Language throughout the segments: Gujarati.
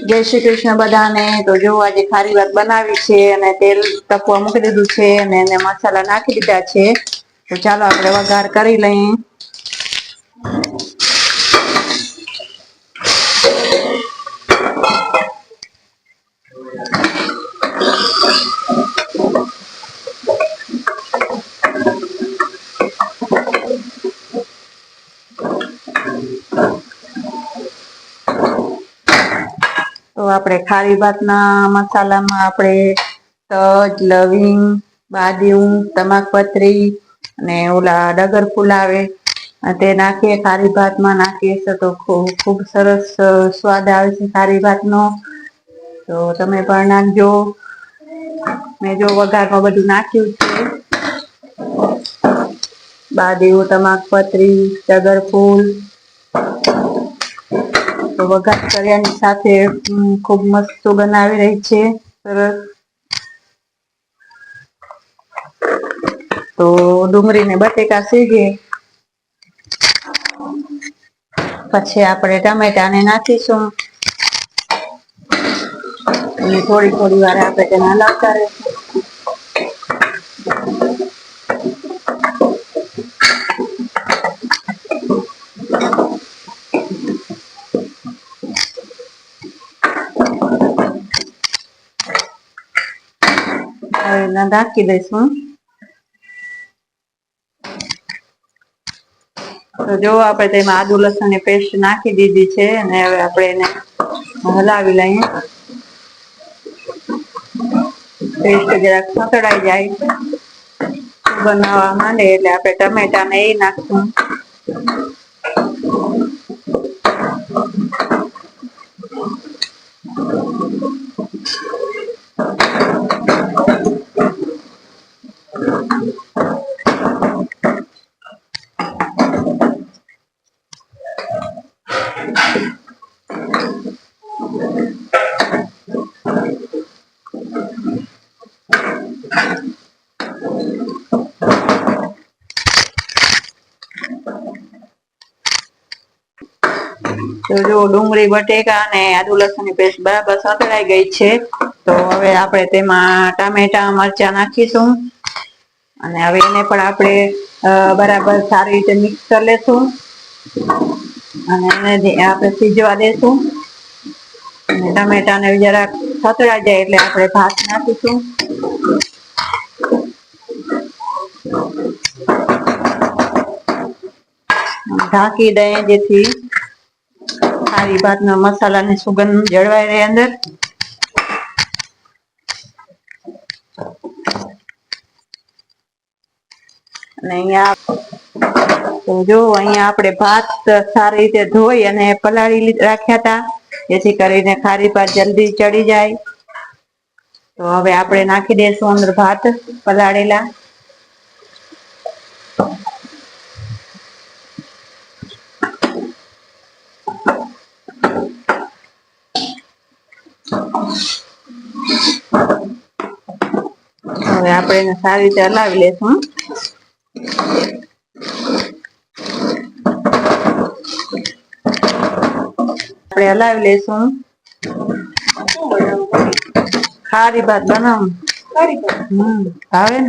જય શ્રી કૃષ્ણ બધાને. તો જો આજે ખારી વાત બનાવી છે અને તેલ તપવા મૂકી દીધું છે અને એને મસાલા નાખી દીધા છે. તો ચાલો આપણે વઘાર કરી લઈએ. આપણે ખારી ભાતના મસાલામાં આપણે તજ, લવિંગ, બાદિયું, તમાકપત્રી અને ઓલા ડગર ફૂલ આવે. તે નાખીએ, ખારી ભાતમાં નાખીએ તો ખૂબ સરસ સ્વાદ આવે છે ખારી ભાતનો. તો તમે પણ નાખજો. મેં જો વઘારમાં બધું નાખ્યું છે. બાદિયું, તમાકપત્રી, ડગર ફૂલ. તો વઘાર કર્યાની સાથે ખૂબ મસ્ત બનાવી રહી છે. સરસ. તો ડુંગળીને બટેકા સીજે પછી આપણે ટમેટા ને નાખીશું. અને થોડી થોડી વાર આપણે તેને હલાવતા રહીશું એને ઢાંકી દઈશું. તો જો આપણે તેમાં આદુ, લસણની પેસ્ટ નાખી દીધી છે અને હવે આપણે એને હલાવી લઈએ. પેસ્ટ જરાક સતળાઈ જાય. બનાવવા માંડે એટલે આપણે ટમેટા ને એ નાખશું. તો જો ડુંગળી, બટેકા અને આદુ લસણની પેસ્ટ બરાબર સતળાઈ ગઈ છે, તો હવે આપણે તેમાં ટામેટા, મરચા નાખીશું. અને હવે એને પણ આપણે બરાબર સારી રીતે મિક્સ કરી લેશું. અને એને આપણે સીજવા દેશું. અને ટમેટા ને જરાક સતળાઈ જાય એટલે આપણે ભાત નાખીશું. ઢાંકી દઈએ જેથી ખારી ભાત ના મસાલા ની સુગંધ જળવાઈ રહે અંદર. અને અહીંયા તો અહીંયા આપણે ભાત સારી રીતે ધોઈ અને પલાળી રાખ્યા હતા જેથી કરીને ખારી ભાત જલ્દી ચડી જાય. તો હવે આપણે નાખી દઈશું અંદર ભાત પલાળેલા. હવે આપણે એને સારી રીતે હલાવી લેશું આપણે હલાવી લેશું ખારી ભાત બનાવું. ને?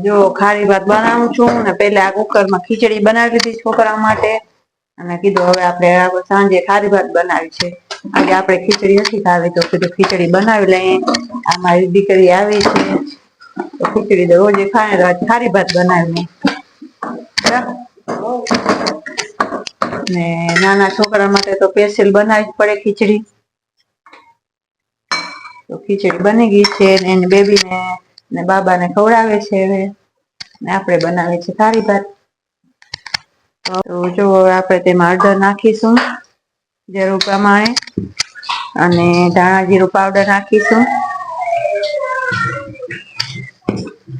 જો ખારી ભાત બનાવું છું ને પેલા આ કુકરમાં ખીચડી બનાવી લીધી છોકરા માટે. અને કીધું હવે આપણે સાંજે ખારી ભાત બનાવી છે. આજે આપણે ખીચડી નથી ખાવી તો કીધું ખીચડી બનાવી લઈએ. આ મારી દીકરી આવી છે. ખીચડી તો રોજે ખાય તો ખારી ભાત બનાવી ને નાના છોકરા માટે તો સ્પેશિયલ બનાવી જ પડે ખીચડી. તો ખીચડી બની ગઈ છે ને એની બેબી ને બાબાને ખવડાવે છે હવે. ને આપણે બનાવીએ છીએ ખારી ભાત. તો જો આપણે તેમાં હળદર નાખીશું જરૂર પ્રમાણે અને ધાણા જીરું પાવડર નાખીશું.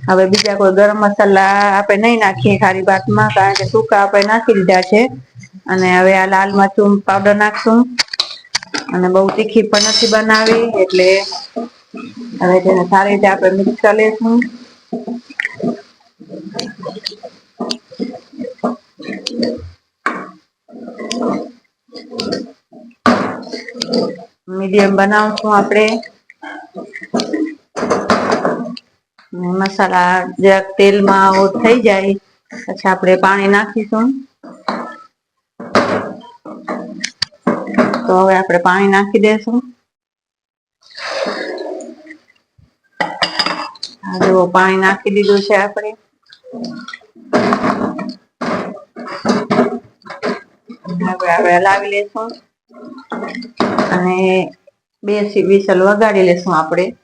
હવે બીજા કોઈ ગરમ મસાલા આપણે નહીં નાખીએ ખારી ભાતમાં, કારણ કે સૂકા આપણે નાખી દીધા છે. અને હવે આ લાલ મરચું પાવડર નાખશું. અને બહુ તીખી પણ નથી બનાવી, એટલે હવે તેને સારી રીતે આપણે મિક્સ કરી લઈશું. મીડિયમ બનાવશું આપણે ને મસાલા જરાક તેલમાં થઈ જાય, પછી આપણે પાણી નાખીશું. તો હવે આપણે પાણી નાખી દેશું. જુઓ, પાણી નાખી દીધું છે આપણે. હવે આપણે હલાવી લેશું. અને બે સી- વિસલ વગાડી લેશું આપણે.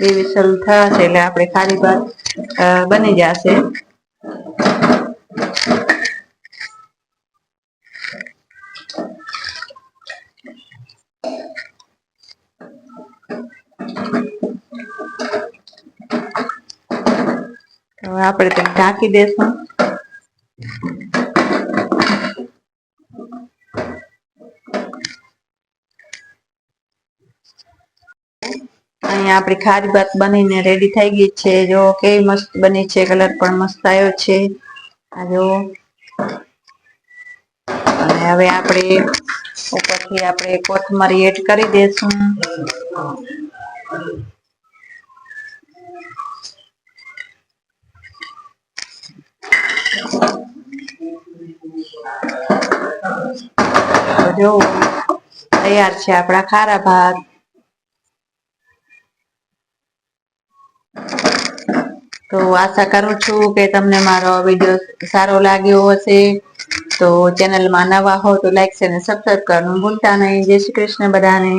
વિસલ થશે એટલે આપણે ખારી ભાત બની જશે. હવે આપણે તેને ઢાંકી દેશું. અહીંયા આપણી ખારી ભાત બનીને રેડી થઈ ગઈ છે. જો કેવી મસ્ત બની છે કલર પણ મસ્ત આવ્યો છે. આ જો. અને હવે આપણે ઉપરથી આપણે કોથમરી એડ કરી દેશું. જો, તૈયાર છે આપણા ખારા ભાત. તો આશા કરું છું કે તમને મારો વીડિયો સારો લાગ્યો હશે. તો ચેનલમાં નવા હો તો લાઈક અને સબસ્ક્રાઈબ કરવાનું ભૂલતા નહીં. જય શ્રી કૃષ્ણ બધાને.